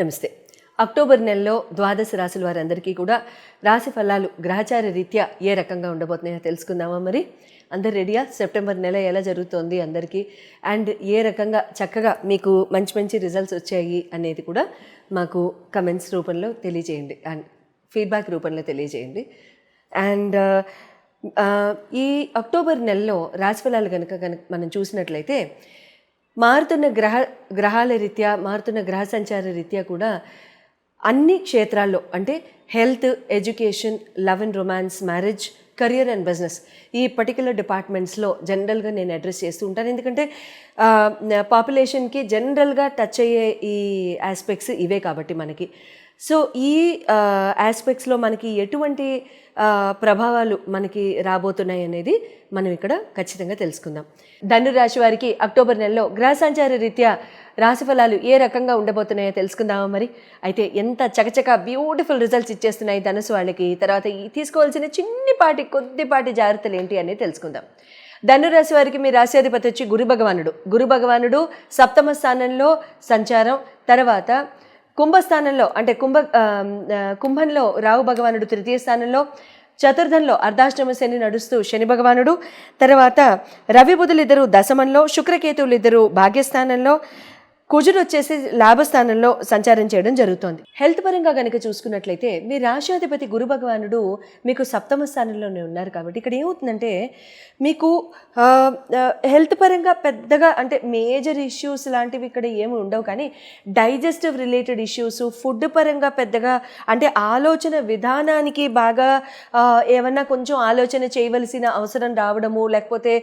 నమస్తే. అక్టోబర్ నెలలో ద్వాదశ రాశుల వారందరికీ కూడా రాశి ఫలాలు గ్రహచార రీత్యా ఏ రకంగా ఉండబోతున్నాయో తెలుసుకుందామా మరి? అందరు రెడీయా? సెప్టెంబర్ నెల ఎలా జరుగుతోంది అందరికీ? అండ్ ఏ రకంగా చక్కగా మీకు మంచి మంచి రిజల్ట్స్ వచ్చాయి అనేది కూడా మాకు కమెంట్స్ రూపంలో తెలియజేయండి. అండ్ ఫీడ్బ్యాక్ రూపంలో తెలియజేయండి. అండ్ ఈ అక్టోబర్ నెలలో రాశిఫలాలు కనుక కనుక మనం చూసినట్లయితే మారుతున్న గ్రహ గ్రహాల రీత్యా మారుతున్న గ్రహ సంచార రీత్యా కూడా అన్ని క్షేత్రాల్లో అంటే health education love and romance marriage career and business ఈ పర్టికులర్ డిపార్ట్మెంట్స్లో జనరల్గా నేను అడ్రస్ చేస్తూ ఉంటాను. ఎందుకంటే పాపులేషన్కి జనరల్గా టచ్ అయ్యే ఈ ఆస్పెక్ట్స్ ఇవే కాబట్టి మనకి. సో ఈ ఆస్పెక్ట్స్లో మనకి ఎటువంటి ప్రభావాలు మనకి రాబోతున్నాయి అనేది మనం ఇక్కడ ఖచ్చితంగా తెలుసుకుందాం. ధనురాశి వారికి అక్టోబర్ నెలలో గ్రహ సంచార రీత్యా రాశి ఫలాలు ఏ రకంగా ఉండబోతున్నాయో తెలుసుకుందామా మరి? అయితే ఎంత చకచక బ్యూటిఫుల్ రిజల్ట్స్ ఇచ్చేస్తున్నాయి ధనుసు వాళ్ళకి. తర్వాత ఈ తీసుకోవాల్సిన చిన్నిపాటి కొద్దిపాటి జాగ్రత్తలు ఏంటి అనేది తెలుసుకుందాం. ధనురాశి వారికి మీ రాశ్యాధిపతి వచ్చి గురు భగవానుడు. గురు భగవానుడు సప్తమ స్థానంలో సంచారం తర్వాత కుంభస్థానంలో అంటే కుంభ కుంభంలో రావు భగవానుడు తృతీయ స్థానంలో చతుర్థంలో అర్ధాష్టమ శని నడుస్తూ శని భగవానుడు తర్వాత రవి బుధులు ఇద్దరు దశమంలో శుక్రకేతువులు ఇద్దరు భాగ్యస్థానంలో కుజుడు వచ్చేసి లాభస్థానంలో సంచారం చేయడం జరుగుతోంది. హెల్త్ పరంగా కనుక చూసుకున్నట్లయితే మీ రాశాధిపతి గురు భగవానుడు మీకు సప్తమ స్థానంలోనే ఉన్నారు కాబట్టి ఇక్కడ ఏమవుతుందంటే మీకు హెల్త్ పరంగా పెద్దగా అంటే మేజర్ ఇష్యూస్ లాంటివి ఇక్కడ ఏమి ఉండవు కానీ డైజెస్టివ్ రిలేటెడ్ ఇష్యూస్ ఫుడ్ పరంగా పెద్దగా అంటే ఆలోచన విధానానికి బాగా ఏమన్నా కొంచెం ఆలోచన చేయవలసిన అవసరం రావడము లేకపోతే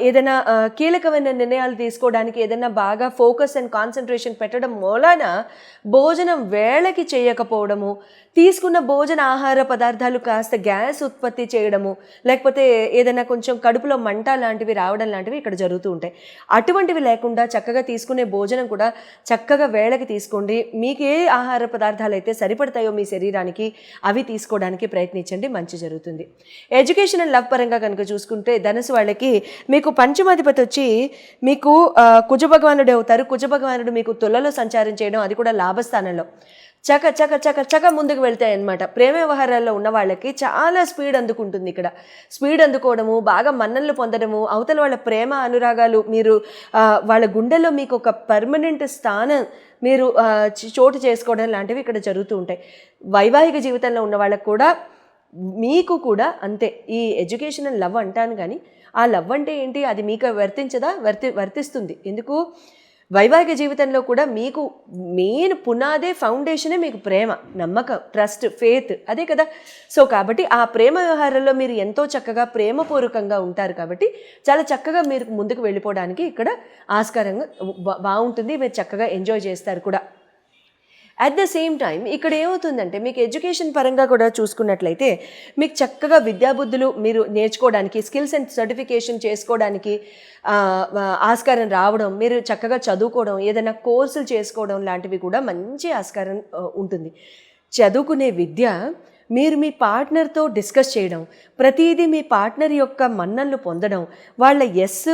ఏదైనా కీలకమైన నిర్ణయాలు తీసుకోవడానికి ఏదైనా బాగా ఫోకస్ అండ్ కాన్సన్ట్రేషన్ పెట్టడం మూలాన భోజనం వేళకి చేయకపోవడము తీసుకున్న భోజన ఆహార పదార్థాలు కాస్త గ్యాస్ ఉత్పత్తి చేయడము లేకపోతే ఏదైనా కొంచెం కడుపులో మంట లాంటివి రావడం లాంటివి ఇక్కడ జరుగుతూ ఉంటాయి. అటువంటివి లేకుండా చక్కగా తీసుకునే భోజనం కూడా చక్కగా వేళకి తీసుకోండి. మీకు ఏ ఆహార పదార్థాలు అయితే సరిపడతాయో మీ శరీరానికి అవి తీసుకోవడానికి ప్రయత్నించండి. మంచి జరుగుతుంది. ఎడ్యుకేషన్ లవ్ పరంగా కనుక చూసుకుంటే ధనుసు వాళ్ళకి మీకు పంచమాధిపతి వచ్చి మీకు కుజ భగవానుడే అవుతారు. కుజ భగవానుడు మీకు తులలో సంచారం చేయడం అది కూడా లాభస్థానంలో. చక చక చక చక ముందుకు వెళ్తాయి అన్నమాట. ప్రేమ వ్యవహారాల్లో ఉన్న వాళ్ళకి చాలా స్పీడ్ అందుకుంటుంది ఇక్కడ. స్పీడ్ అందుకోవడము బాగా మన్ననలు పొందడము అవతల వాళ్ళ ప్రేమ అనురాగాలు మీరు వాళ్ళ గుండెలో మీకు ఒక పర్మనెంట్ స్థానం మీరు చోటు చేసుకోవడం లాంటివి ఇక్కడ జరుగుతూ ఉంటాయి. వైవాహిక జీవితంలో ఉన్న వాళ్ళకు కూడా మీకు కూడా అంతే. ఈ ఎడ్యుకేషన్ లవ్ అంటాను కానీ ఆ లవ్ అంటే ఏంటి? అది మీకు వర్తించదా? వర్తి వర్తిస్తుంది. ఎందుకు? వైవాహిక జీవితంలో కూడా మీకు మెయిన్ పునాదే ఫౌండేషనే మీకు ప్రేమ నమ్మకం ట్రస్ట్ ఫేత్ అదే కదా? సో కాబట్టి ఆ ప్రేమ వ్యవహారంలో మీరు ఎంతో చక్కగా ప్రేమపూర్వకంగా ఉంటారు కాబట్టి చాలా చక్కగా మీరు ముందుకు వెళ్ళిపోవడానికి ఇక్కడ ఆస్కారంగా బాగుంటుంది. మీరు చక్కగా ఎంజాయ్ చేస్తారు కూడా. అట్ ద సేమ్ టైం ఇక్కడ ఏమవుతుందంటే మీకు ఎడ్యుకేషన్ పరంగా కూడా చూసుకున్నట్లయితే మీకు చక్కగా విద్యాబుద్ధులు మీరు నేర్చుకోవడానికి స్కిల్స్ అండ్ సర్టిఫికేషన్ చేసుకోవడానికి ఆస్కారం రావడం మీరు చక్కగా చదువుకోవడం ఏదైనా కోర్సులు చేసుకోవడం లాంటివి కూడా మంచి ఆస్కారం ఉంటుంది. చదువుకునే విద్య మీరు మీ పార్ట్నర్తో డిస్కస్ చేయడం ప్రతిదీ మీ పార్ట్నర్ యొక్క మన్ననలు పొందడం వాళ్ళ ఎస్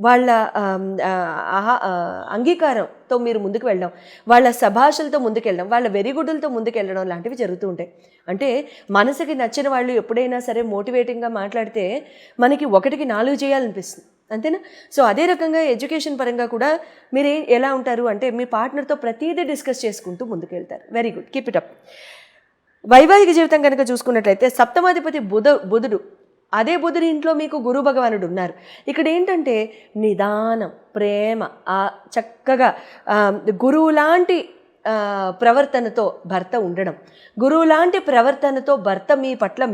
వాళ్ళ ఆహా- అంగీకారంతో మీరు ముందుకు వెళ్ళడం వాళ్ళ సభాషలతో ముందుకు వెళ్ళడం వాళ్ళ వెరిగుడులతో ముందుకెళ్ళడం లాంటివి జరుగుతూ ఉంటాయి. అంటే మనసుకి నచ్చిన వాళ్ళు ఎప్పుడైనా సరే మోటివేటింగ్గా మాట్లాడితే మనకి ఒకటికి నాలుగు చేయాలనిపిస్తుంది. అంతేనా? సో అదే రకంగా ఎడ్యుకేషన్ పరంగా కూడా మీరు ఎలా ఉంటారు అంటే మీ పార్ట్నర్తో ప్రతిదీ డిస్కస్ చేసుకుంటూ ముందుకు వెళ్తారు. Very good. Keep it up. వైవాహిక జీవితం కనుక చూసుకున్నట్లయితే సప్తమాధిపతి బుధ బుధుడు అదే బుధుని ఇంట్లో మీకు గురు భగవానుడు ఉన్నారు. ఇక్కడ ఏంటంటే నిదానం ప్రేమ ఆ చక్కగా గురువు లాంటి ప్రవర్తనతో భర్త ఉండడం. గురువు లాంటి ప్రవర్తనతో భర్త మీ పట్ల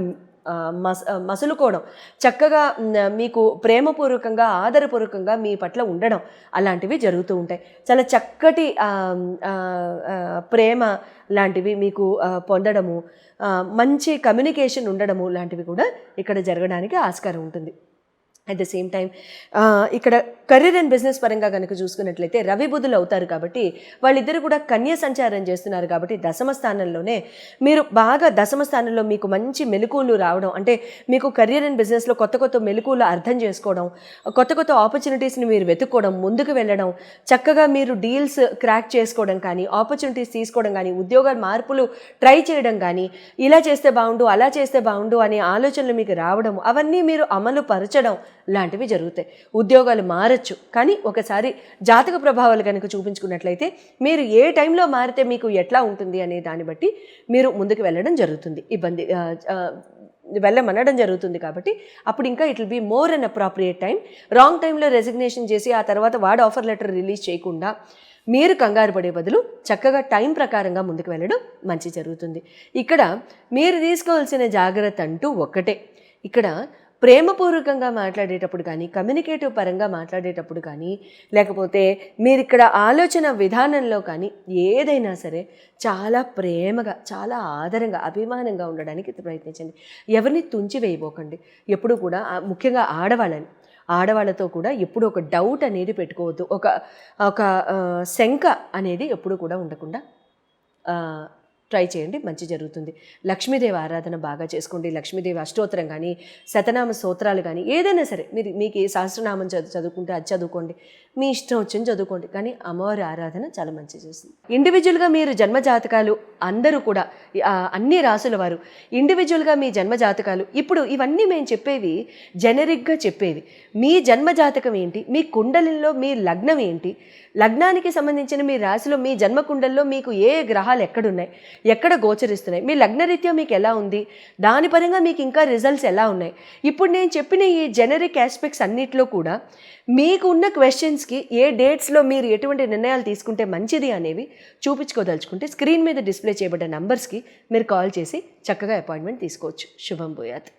మస మసులుకోవడం. చక్కగా మీకు ప్రేమపూర్వకంగా ఆదరపూర్వకంగా మీ పట్ల ఉండడం అలాంటివి జరుగుతూ ఉంటాయి. చాలా చక్కటి ప్రేమ లాంటివి మీకు పొందడము మంచి కమ్యూనికేషన్ ఉండడము లాంటివి కూడా ఇక్కడ జరగడానికి ఆస్కారం ఉంటుంది. అట్ ద సేమ్ టైం ఇక్కడ కెరీర్ అండ్ బిజినెస్ పరంగా కనుక చూసుకున్నట్లయితే రవి బుధులు అవుతారు కాబట్టి వాళ్ళిద్దరు కూడా కన్య సంచారం చేస్తున్నారు కాబట్టి దశమ స్థానంలోనే మీరు బాగా దశమ స్థానంలో మీకు మంచి మెలకువలు రావడం అంటే మీకు కెరీర్ అండ్ బిజినెస్లో కొత్త కొత్త మెలకువలు అర్థం చేసుకోవడం కొత్త కొత్త ఆపర్చునిటీస్ని మీరు వెతుక్కోవడం ముందుకు వెళ్ళడం చక్కగా మీరు డీల్స్ క్రాక్ చేసుకోవడం కానీ ఆపర్చునిటీస్ తీసుకోవడం కానీ ఉద్యోగాల మార్పులు ట్రై చేయడం కానీ ఇలా చేస్తే బాగుండు అలా చేస్తే బాగుండు అనే ఆలోచనలు మీకు రావడం అవన్నీ మీరు అమలు పరచడం లాంటివి జరుగుతాయి. ఉద్యోగాలు మారచ్చు. కానీ ఒకసారి జాతక ప్రభావాలు కనుక చూపించుకున్నట్లయితే మీరు ఏ టైంలో మారితే మీకు ఎట్లా ఉంటుంది అనే దాన్ని బట్టి మీరు ముందుకు వెళ్ళడం జరుగుతుంది. ఇబ్బంది వెళ్ళమనడం జరుగుతుంది కాబట్టి అప్పుడు ఇంకా it will be more unappropriate time. Wrong టైంలో రెసిగ్నేషన్ చేసి ఆ తర్వాత వాడు ఆఫర్ లెటర్ రిలీజ్ చేయకుండా మీరు కంగారు పడే బదులు చక్కగా టైం ప్రకారంగా ముందుకు వెళ్ళడం మంచి జరుగుతుంది. ఇక్కడ మీరు తీసుకోవాల్సిన జాగ్రత్త అంటూ ఒక్కటే. ఇక్కడ ప్రేమపూర్వకంగా మాట్లాడేటప్పుడు కానీ కమ్యూనికేటివ్ పరంగా మాట్లాడేటప్పుడు కానీ లేకపోతే మీరు ఇక్కడ ఆలోచన విధానంలో కానీ ఏదైనా సరే చాలా ప్రేమగా చాలా ఆదరంగా అభిమానంగా ఉండడానికి ప్రయత్నించండి. ఎవరిని తుంచి వేయబోకండి. ఎప్పుడు కూడా ముఖ్యంగా ఆడవాళ్ళని. ఆడవాళ్ళతో కూడా ఎప్పుడు ఒక డౌట్ అనేది పెట్టుకోవద్దు. ఒక ఒక శంక అనేది ఎప్పుడు కూడా ఉండకుండా ట్రై చేయండి మంచి జరుగుతుంది. లక్ష్మీదేవి ఆరాధన బాగా చేసుకోండి. లక్ష్మీదేవి అష్టోత్తరం కానీ శతనామ స్తోత్రాలు కానీ ఏదైనా సరే మీరు మీకు ఏ సహస్రనామం చదువు చదువుకుంటే అది చదువుకోండి. మీ ఇష్టం వచ్చింది చదువుకోండి. కానీ అమ్మవారి ఆరాధన చాలా మంచి చేస్తుంది. ఇండివిజువల్గా మీరు జన్మ జాతకాలు అందరూ కూడా అన్ని రాసుల వారు ఇండివిజువల్గా మీ జన్మ జాతకాలు ఇప్పుడు ఇవన్నీ మేము చెప్పేవి జెనరిక్గా చెప్పేవి. మీ జన్మ జాతకం ఏంటి? మీ కుండలిలో మీ లగ్నం ఏంటి? లగ్నానికి సంబంధించిన మీ రాశిలో మీ జన్మ కుండల్లో మీకు ఏ గ్రహాలు ఎక్కడున్నాయి? ఎక్కడ గోచరిస్తున్నాయి? మీ లగ్నరీత్యా మీకు ఎలా ఉంది? దాని పరంగా మీకు ఇంకా రిజల్ట్స్ ఎలా ఉన్నాయి? ఇప్పుడు నేను చెప్పిన ఈ జెనరిక్ ఆస్పెక్ట్స్ అన్నిట్లో కూడా మీకు ఉన్న క్వశ్చన్స్కి ఏ డేట్స్లో మీరు ఎటువంటి నిర్ణయాలు తీసుకుంటే మంచిది అనేవి చూపించుకోదలుచుకుంటే స్క్రీన్ మీద డిస్ప్లే చేయబడ్డ నంబర్స్కి మీరు కాల్ చేసి చక్కగా అపాయింట్మెంట్ తీసుకోవచ్చు. శుభం భూయాత్.